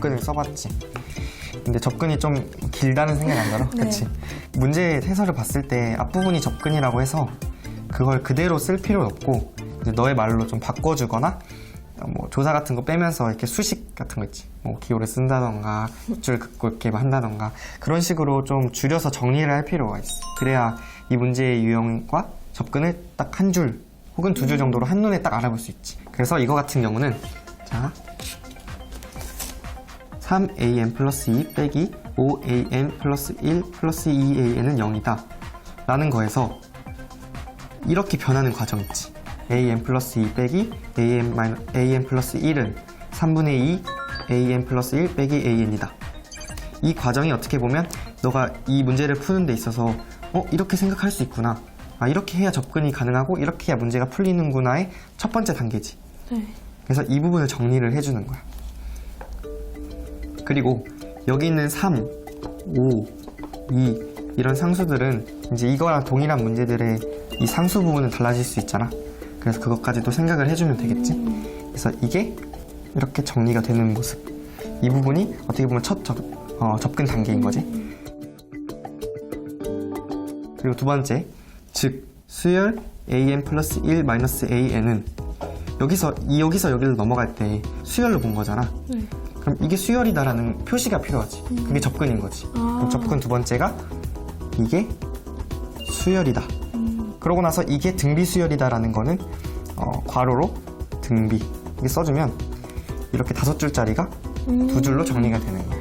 접근을 써봤지. 근데 접근이 좀 길다는 생각이 안 들어? 네. 그치? 문제 해설을 봤을 때 앞부분이 접근이라고 해서 그걸 그대로 쓸 필요는 없고 이제 너의 말로 좀 바꿔주거나 뭐 조사 같은 거 빼면서 이렇게 수식 같은 거 있지. 뭐 기호를 쓴다던가 줄 긋고 이렇게 한다던가 그런 식으로 좀 줄여서 정리를 할 필요가 있어. 그래야 이 문제의 유형과 접근을 딱 한 줄 혹은 두 줄 정도로 한눈에 딱 알아볼 수 있지. 그래서 이거 같은 경우는 자 3am 플러스 2 빼기 5am 플러스 1 플러스 2an은 0이다. 라는 거에서 이렇게 변하는 과정 있지. am 플러스 2 빼기 am, am 플러스 1은 3분의 2 am 플러스 1 빼기 an이다. 이 과정이 어떻게 보면 너가 이 문제를 푸는 데 있어서 어 이렇게 생각할 수 있구나. 아 이렇게 해야 접근이 가능하고 이렇게 해야 문제가 풀리는구나의 첫 번째 단계지. 네. 그래서 이 부분을 정리를 해주는 거야. 그리고 여기 있는 3, 5, 2 이런 상수들은 이제 이거랑 동일한 문제들의 이 상수 부분은 달라질 수 있잖아. 그래서 그것까지도 생각을 해주면 되겠지. 그래서 이게 이렇게 정리가 되는 모습. 이 부분이 어떻게 보면 첫 접, 어, 접근 단계인 거지. 그리고 두 번째, 즉 수열 an 플러스 1 마이너스 an은 여기서 이 여기서 여기를 넘어갈 때 수열로 본 거잖아. 네. 그럼 이게 수열이다라는 표시가 필요하지. 그게 접근인 거지. 그럼 아. 접근 두 번째가 이게 수열이다. 그러고 나서 이게 등비 수열이다라는 거는 어, 괄호로 등비 이게 써주면 이렇게 다섯 줄짜리가 두 줄로 정리가 되는 거야.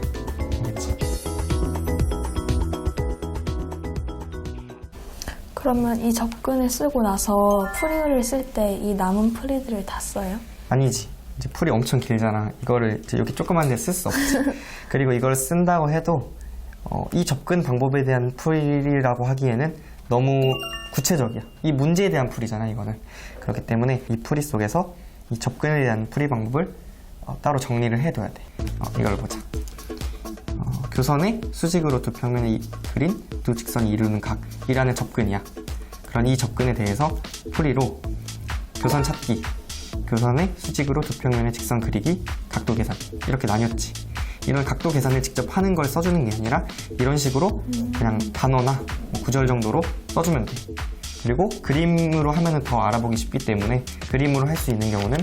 그러면 이 접근을 쓰고 나서 풀이를 쓸 때 이 남은 풀이들을 다 써요? 아니지. 이제 풀이 엄청 길잖아. 이거를 이제 여기 조그만 데 쓸 수 없지. 그리고 이걸 쓴다고 해도 어, 이 접근 방법에 대한 풀이라고 하기에는 너무 구체적이야. 이 문제에 대한 풀이잖아, 이거는. 그렇기 때문에 이 풀이 속에서 이 접근에 대한 풀이 방법을 어, 따로 정리를 해둬야 돼. 어, 이걸 보자. 어, 교선의 수직으로 두 평면에 이- 그린 두 직선이 이루는 각이라는 접근이야. 그런 이 접근에 대해서 풀이로 교선 찾기, 교선의 수직으로 두 평면의 직선 그리기, 각도 계산 이렇게 나뉘었지. 이런 각도 계산을 직접 하는 걸 써주는 게 아니라 이런 식으로 그냥 단어나 뭐 구절 정도로 써주면 돼. 그리고 그림으로 하면은 더 알아보기 쉽기 때문에 그림으로 할 수 있는 경우는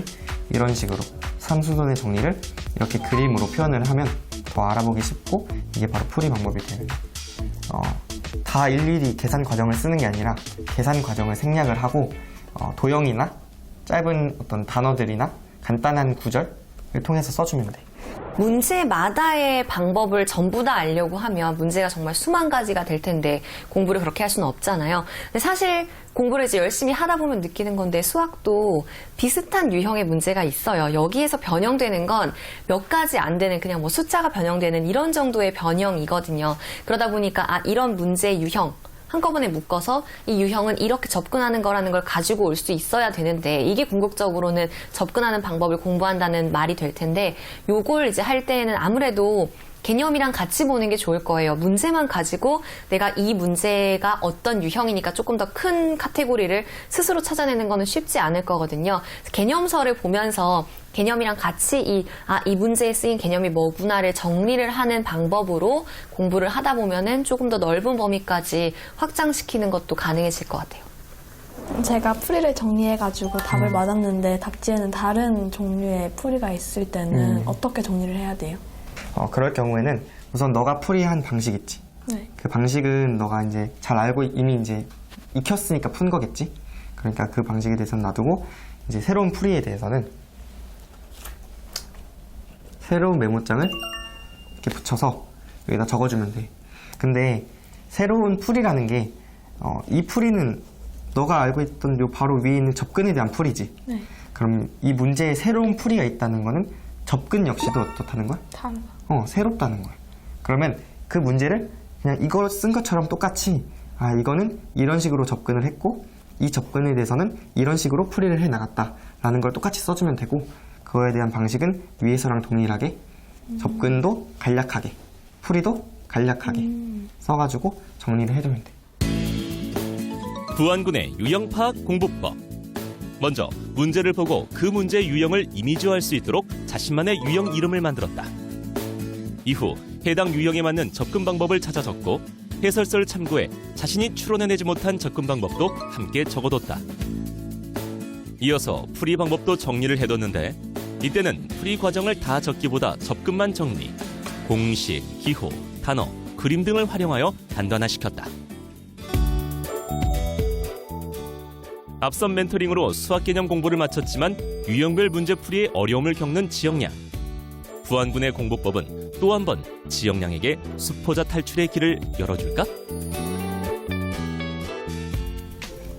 이런 식으로 삼수선의 정리를 이렇게 그림으로 표현을 하면 더 알아보기 쉽고 이게 바로 풀이 방법이 되는. 어, 다 일일이 계산 과정을 쓰는 게 아니라 계산 과정을 생략을 하고 어, 도형이나 짧은 어떤 단어들이나 간단한 구절을 통해서 써주면 돼. 문제마다의 방법을 전부 다 알려고 하면 문제가 정말 수만 가지가 될 텐데 공부를 그렇게 할 수는 없잖아요. 근데 사실 공부를 이제 열심히 하다 보면 느끼는 건데 수학도 비슷한 유형의 문제가 있어요. 여기에서 변형되는 건 몇 가지 안 되는 그냥 뭐 숫자가 변형되는 이런 정도의 변형이거든요. 그러다 보니까 아 이런 문제의 유형 한꺼번에 묶어서 이 유형은 이렇게 접근하는 거라는 걸 가지고 올 수 있어야 되는데 이게 궁극적으로는 접근하는 방법을 공부한다는 말이 될 텐데 요걸 이제 할 때에는 아무래도 개념이랑 같이 보는 게 좋을 거예요. 문제만 가지고 내가 이 문제가 어떤 유형이니까 조금 더 큰 카테고리를 스스로 찾아내는 거는 쉽지 않을 거거든요. 개념서를 보면서 개념이랑 같이 이, 아, 이 문제에 쓰인 개념이 뭐구나를 정리를 하는 방법으로 공부를 하다 보면은 조금 더 넓은 범위까지 확장시키는 것도 가능해질 것 같아요. 제가 풀이를 정리해가지고 답을 맞았는데 답지에는 다른 종류의 풀이가 있을 때는 음. 어떻게 정리를 해야 돼요? 어, 그럴 경우에는 우선 너가 풀이한 방식 있지. 네. 그 방식은 너가 이제 잘 알고 이미 이제 익혔으니까 푼 거겠지. 그러니까 그 방식에 대해서는 놔두고 이제 새로운 풀이에 대해서는 새로운 메모장을 이렇게 붙여서 여기다 적어주면 돼. 근데 새로운 풀이라는 게, 어, 이 풀이는 너가 알고 있던 요 바로 위에 있는 접근에 대한 풀이지. 네. 그럼 이 문제에 새로운 풀이가 있다는 거는 접근 역시도 어떻다는 거야? 다른 어, 새롭다는 거야. 그러면 그 문제를 그냥 이걸 쓴 것처럼 똑같이, 아, 이거는 이런 식으로 접근을 했고, 이 접근에 대해서는 이런 식으로 풀이를 해 나갔다라는 걸 똑같이 써주면 되고, 그거에 대한 방식은 위에서랑 동일하게, 접근도 간략하게, 풀이도 간략하게 써가지고 정리를 해주면 돼. 부안군의 유형 파악 공부법. 먼저 문제를 보고 그 문제의 유형을 이미지화할 수 있도록 자신만의 유형 이름을 만들었다. 이후 해당 유형에 맞는 접근 방법을 찾아 적고 해설서를 참고해 자신이 추론해내지 못한 접근 방법도 함께 적어뒀다. 이어서 풀이 방법도 정리를 해뒀는데 이때는 풀이 과정을 다 적기보다 접근만 정리, 공식, 기호, 단어, 그림 등을 활용하여 간단화시켰다. 앞선 멘토링으로 수학 개념 공부를 마쳤지만 유형별 문제 풀이에 어려움을 겪는 지영양. 부안군의 공부법은 또 한 번 지영양에게 수포자 탈출의 길을 열어줄까?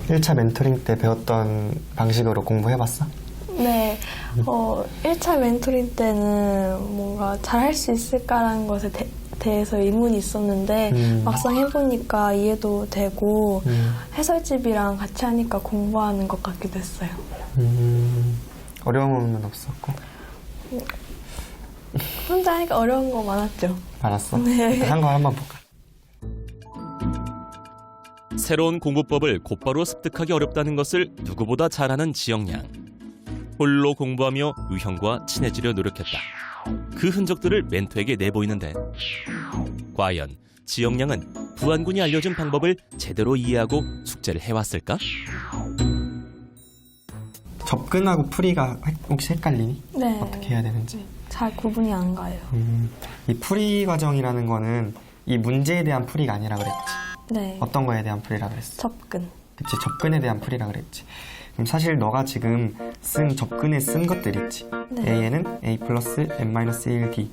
1차 멘토링 때 배웠던 방식으로 공부해봤어? 네, 어, 1차 멘토링 때는 뭔가 잘할 수 있을까라는 것에 대, 대해서 의문이 있었는데 음. 막상 해보니까 이해도 되고 음. 해설집이랑 같이 하니까 공부하는 것 같기도 했어요. 음, 어려움은 없었고. 혼자 하니까 어려운 거 많았죠. 알았어. 네. 한 거 한번 볼까? 새로운 공부법을 곧바로 습득하기 어렵다는 것을 누구보다 잘 아는 지영양. 홀로 공부하며 유형과 친해지려 노력했다. 그 흔적들을 멘토에게 내보이는데 과연 지영양은 부안군이 알려준 방법을 제대로 이해하고 숙제를 해왔을까? 접근하고 풀이가 혹시 헷갈리니? 네. 어떻게 해야 되는지. 잘 구분이 안 가요. 음, 이 풀이 과정이라는 거는 이 문제에 대한 풀이가 아니라 그랬지. 네. 어떤 거에 대한 풀이라 그랬어? 접근. 그치, 접근에 대한 풀이라 그랬지. 그럼 사실 너가 지금 쓴 접근에 쓴 것들 있지. 네. A에는 A 플러스 n-1D.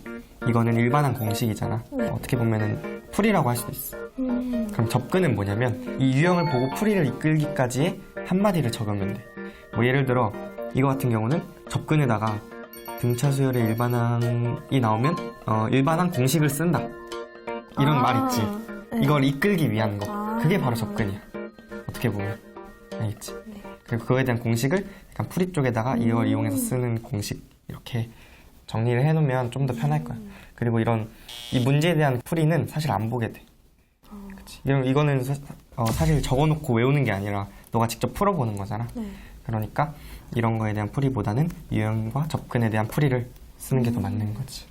이거는 일반한 공식이잖아. 네. 어떻게 보면은 풀이라고 할 수도 있어. 음, 그럼 접근은 뭐냐면 이 유형을 보고 풀이를 이끌기까지의 한마디를 적으면 돼. 뭐 예를 들어 이거 같은 경우는 접근에다가 등차 수열의 일반항이 나오면 어, 일반항 공식을 쓴다. 이런 아, 말 있지. 네. 이걸 이끌기 위한 거. 아. 그게 바로 접근이야. 어떻게 보면. 알겠지? 네. 그리고 그거에 대한 공식을 약간 풀이 쪽에다가 이걸 이용해서 쓰는 공식 이렇게 정리를 해놓으면 좀 더 편할 거야. 그리고 이런 이 문제에 대한 풀이는 사실 안 보게 돼. 그치? 이런 이거는 사, 실 적어놓고 외우는 게 아니라 너가 직접 풀어보는 거잖아. 네. 그러니까 이런 거에 대한 풀이보다는 유형과 접근에 대한 풀이를 쓰는 게 더 맞는 거지.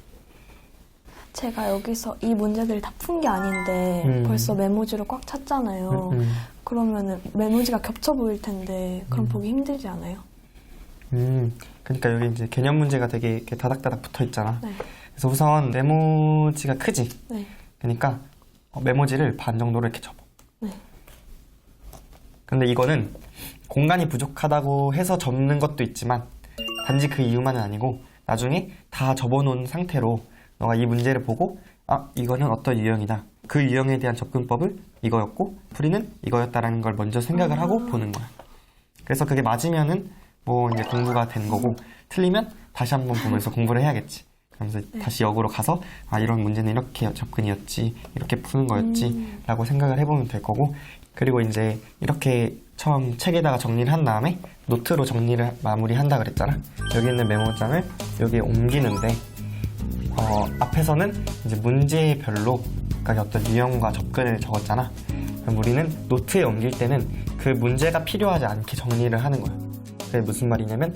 제가 여기서 이 문제들을 다 푼 게 아닌데 음. 벌써 메모지를 꽉 찼잖아요. 음, 그러면은 메모지가 겹쳐 보일 텐데 그럼 보기 힘들지 않아요? 음, 그러니까 여기 이제 개념 문제가 되게 이렇게 다닥다닥 붙어 있잖아. 네. 그래서 우선 메모지가 크지. 네. 그러니까 어, 메모지를 반 정도로 이렇게 접어. 네. 근데 이거는 공간이 부족하다고 해서 접는 것도 있지만 단지 그 이유만은 아니고 나중에 다 접어놓은 상태로 너가 이 문제를 보고 아 이거는 어떤 유형이다. 그 유형에 대한 접근법을 이거였고 풀이는 이거였다라는 걸 먼저 생각을 하고 보는 거야. 그래서 그게 맞으면은 뭐 이제 공부가 된 거고 틀리면 다시 한번 보면서 공부를 해야겠지. 그러면서 다시 역으로 가서 아 이런 문제는 이렇게 접근이었지 이렇게 푸는 거였지라고 생각을 해보면 될 거고 그리고 이제 이렇게 처음 책에다가 정리를 한 다음에 노트로 정리를 마무리한다 그랬잖아. 여기 있는 메모장을 여기에 옮기는데 어, 앞에서는 이제 문제별로 각각의 어떤 유형과 접근을 적었잖아. 그럼 우리는 노트에 옮길 때는 그 문제가 필요하지 않게 정리를 하는 거야. 그게 무슨 말이냐면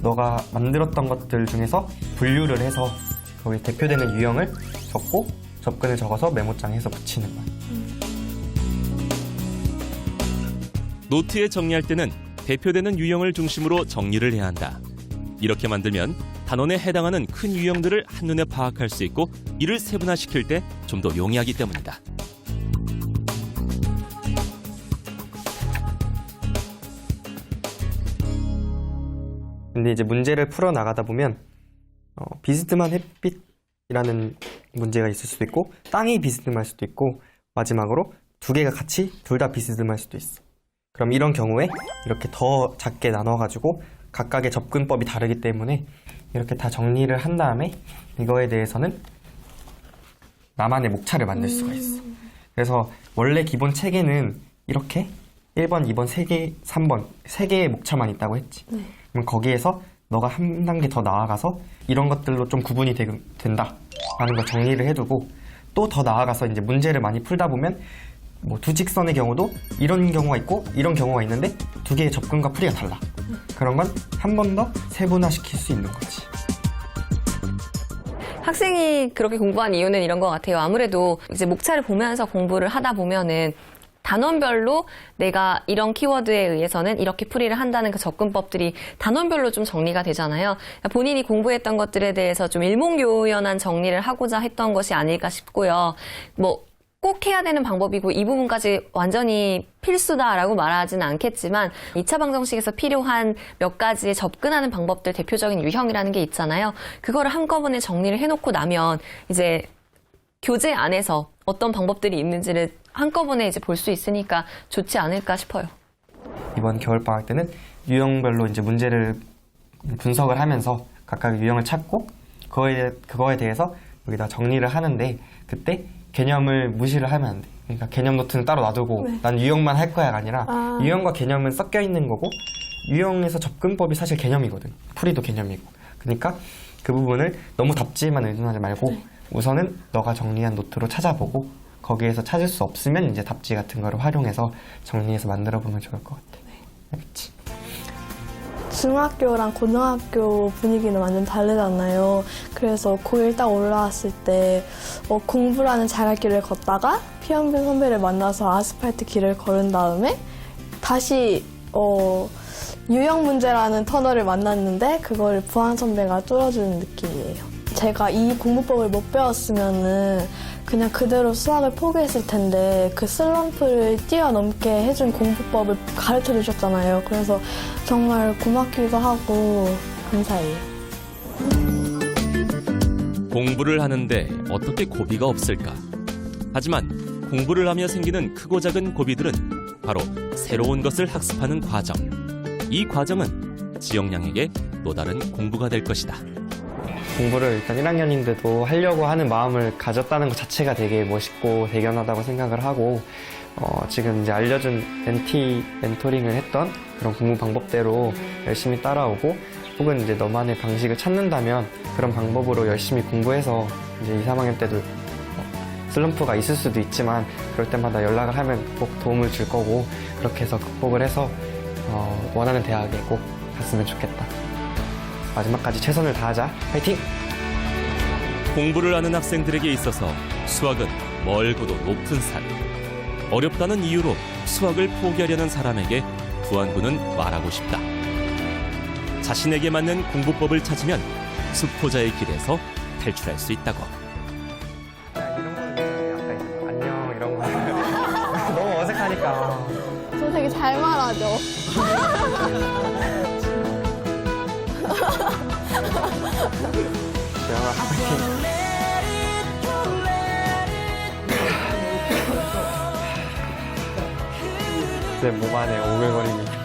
너가 만들었던 것들 중에서 분류를 해서 거기 대표되는 유형을 적고 접근을 적어서 메모장에 해서 붙이는 거야. 노트에 정리할 때는 대표되는 유형을 중심으로 정리를 해야 한다. 이렇게 만들면 단원에 해당하는 큰 유형들을 한눈에 파악할 수 있고 이를 세분화시킬 때 좀 더 용이하기 때문이다. 근데 이제 문제를 풀어 나가다 보면 어, 비스듬한 햇빛이라는 문제가 있을 수도 있고 땅이 비스듬할 수도 있고 마지막으로 두 개가 같이 둘 다 비스듬할 수도 있어. 그럼 이런 경우에 이렇게 더 작게 나눠가지고 각각의 접근법이 다르기 때문에 이렇게 다 정리를 한 다음에 이거에 대해서는 나만의 목차를 만들 수가 있어. 그래서 원래 기본 책에는 이렇게 1번, 2번, 3개, 3번, 3개의 목차만 있다고 했지. 네. 그럼 거기에서 너가 한 단계 더 나아가서 이런 것들로 좀 구분이 되, 된다. 라는 걸 정리를 해두고 또 더 나아가서 이제 문제를 많이 풀다 보면 뭐 두 직선의 경우도 이런 경우가 있고 이런 경우가 있는데 두 개의 접근과 풀이가 달라. 그런 건 한 번 더 세분화시킬 수 있는 거지. 학생이 그렇게 공부한 이유는 이런 것 같아요. 아무래도 이제 목차를 보면서 공부를 하다 보면은 단원별로 내가 이런 키워드에 의해서는 이렇게 풀이를 한다는 그 접근법들이 단원별로 좀 정리가 되잖아요. 본인이 공부했던 것들에 대해서 좀 일목요연한 정리를 하고자 했던 것이 아닐까 싶고요. 뭐, 꼭 해야 되는 방법이고 이 부분까지 완전히 필수다라고 말하지는 않겠지만 2차 방정식에서 필요한 몇 가지의 접근하는 방법들 대표적인 유형이라는 게 있잖아요. 그거를 한꺼번에 정리를 해놓고 나면 이제 교재 안에서 어떤 방법들이 있는지를 한꺼번에 이제 볼 수 있으니까 좋지 않을까 싶어요. 이번 겨울 방학 때는 유형별로 이제 문제를 분석을 하면서 각각 유형을 찾고 그거에, 그거에 대해서 여기다 정리를 하는데 그때 개념을 무시를 하면 안 돼. 그러니까 개념 노트는 따로 놔두고 네. 난 유형만 할 거야가 아니라 아. 유형과 개념은 섞여 있는 거고 유형에서 접근법이 사실 개념이거든. 풀이도 개념이고. 그러니까 그 부분을 너무 답지에만 의존하지 말고 네. 우선은 너가 정리한 노트로 찾아보고 거기에서 찾을 수 없으면 이제 답지 같은 거를 활용해서 정리해서 만들어 보면 좋을 것 같아. 알겠지? 중학교랑 고등학교 분위기는 완전 다르잖아요. 그래서 고1 딱 올라왔을 때 어, 공부라는 자갈길을 걷다가 피현빈 선배를 만나서 아스팔트 길을 걸은 다음에 다시 어, 유형 문제라는 터널을 만났는데 그거를 부한 선배가 뚫어주는 느낌이에요. 제가 이 공부법을 못 배웠으면은 그냥 그대로 수학을 포기했을 텐데 그 슬럼프를 뛰어넘게 해준 공부법을 가르쳐 주셨잖아요. 그래서 정말 고맙기도 하고 감사해요. 공부를 하는데 어떻게 고비가 없을까? 하지만 공부를 하며 생기는 크고 작은 고비들은 바로 새로운 것을 학습하는 과정. 이 과정은 지영양에게 또 다른 공부가 될 것이다. 공부를 일단 1학년인데도 하려고 하는 마음을 가졌다는 것 자체가 되게 멋있고 대견하다고 생각을 하고 어, 지금 이제 알려준 멘티 멘토링을 했던 그런 공부 방법대로 열심히 따라오고 혹은 이제 너만의 방식을 찾는다면 그런 방법으로 열심히 공부해서 이제 2, 3학년 때도 어, 슬럼프가 있을 수도 있지만 그럴 때마다 연락을 하면 꼭 도움을 줄 거고 그렇게 해서 극복을 해서 어, 원하는 대학에 꼭 갔으면 좋겠다. 마지막까지 최선을 다하자. 파이팅! 공부를 하는 학생들에게 있어서 수학은 멀고도 높은 산. 어렵다는 이유로 수학을 포기하려는 사람에게 부안군은 말하고 싶다. 자신에게 맞는 공부법을 찾으면 수포자의 길에서 탈출할 수 있다고. 안녕 이런 거 너무 어색하니까 저 되게 잘 말하죠. 영아 파이팅 내 몸 안에 오글거림이